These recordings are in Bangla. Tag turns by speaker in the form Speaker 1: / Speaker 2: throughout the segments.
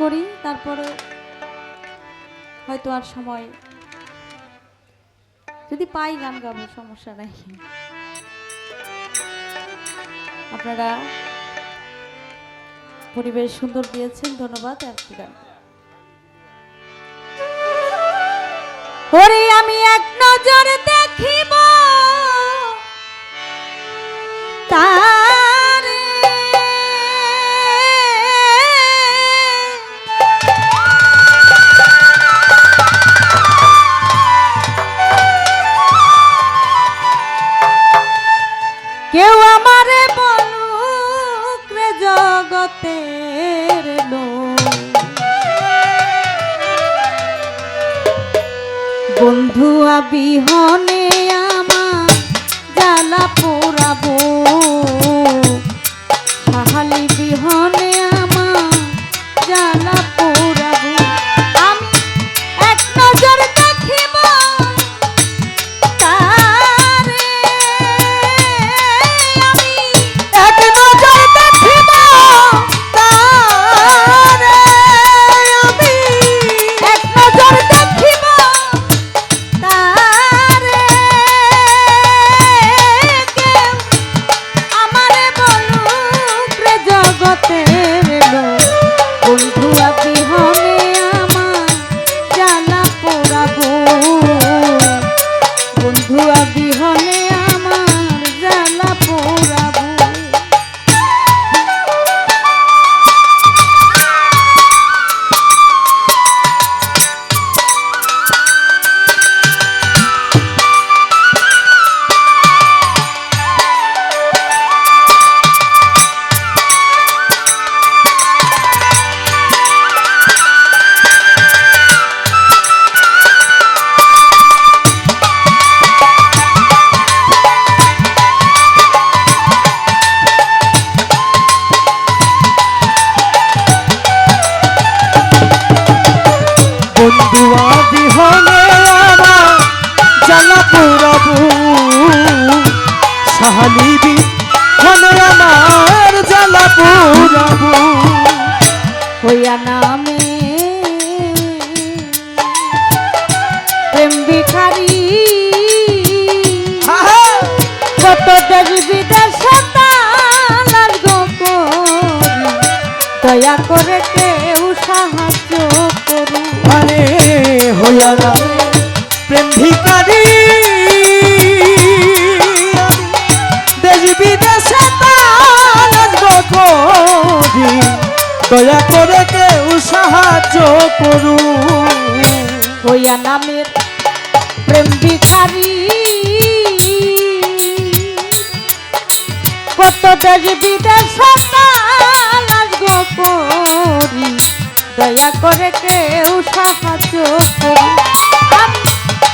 Speaker 1: করি, তারপরে হয়তো আর সময় যদি পাই গান গাবো, সমস্যা নাই। আপনারা পরিবেশ সুন্দর দিয়েছেন, ধন্যবাদ একটি গান ওরে আমি এক নজর দেখিব জ্বালা পোড়াবো। জ্বালা
Speaker 2: পুরাবু সাহালিবি হলে আমার জ্বালা পুরাবু
Speaker 1: হইয়া নামে প্রেম ভিখারি কত দেশ বিদেশে দয়া করে কেউ সাহায্য করু
Speaker 2: আরে হইয়া না প্রেম ভিকারি দেশ বিদেশে করি দয়া করে কেউ সাহায্য করুন।
Speaker 1: হইয়া নামের প্রেম ভিখারি কত দেশ বিদেশে গোপরি দয়া করে কেউ সাহায্য করু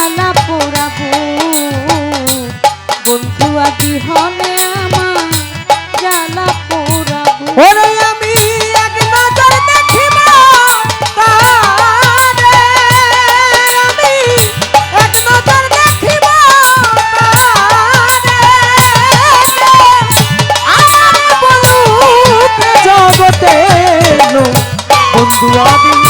Speaker 1: জ্বালা পোড়াবো। বন্ধু বিহনে আমার জ্বালা পোড়াবো।
Speaker 2: ওরে আমি এক নজর দেখিব তারে আমি এক নজর দেখিব আমার বলুক জগতে বন্ধু আদি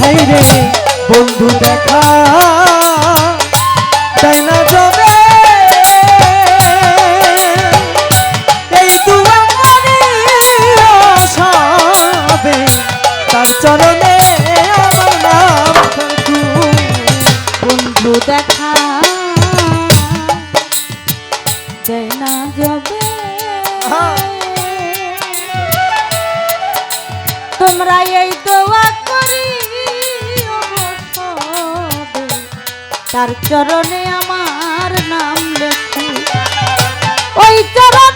Speaker 2: হাই রে বন্ধু দেখা। তাই না যাবে তার চরণ
Speaker 1: তার চরণে আমার নাম লেখো। ওই চরণ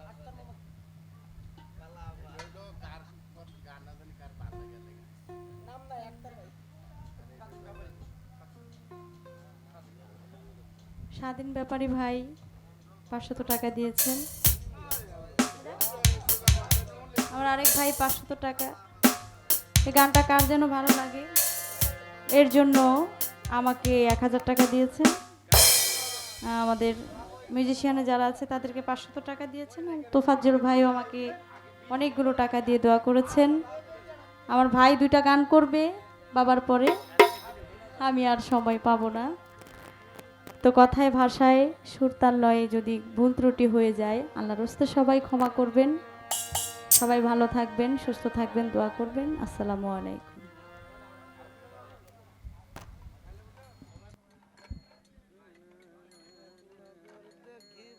Speaker 1: স্বাধীন ব্যাপারী ভাই পাঁচশত টাকা দিয়েছেন। আমার আরেক ভাই পাঁচশত টাকা। এই গানটা কার যেন ভালো লাগে? এর জন্য আমাকে এক হাজার টাকা দিয়েছেন। আমাদের মিউজিশিয়ানে যারা আছে, তাদেরকে পাঁচশত টাকা দিয়েছেন তোফাজ্জল ভাইও আমাকে অনেকগুলো টাকা দিয়ে দোয়া করেছেন। আমার ভাই দুইটা গান করবে, বাবার পরে। আমি আর সময় পাবো না। তো কথায় ভাষায় সুরতাল লয়ে যদি ভুল ত্রুটি হয়ে যায় আল্লাহ রস্তে সবাই ক্ষমা করবেন। সবাই ভালো থাকবেন, সুস্থ থাকবেন, দোয়া করবেন। আসসালামু আলাইকুম।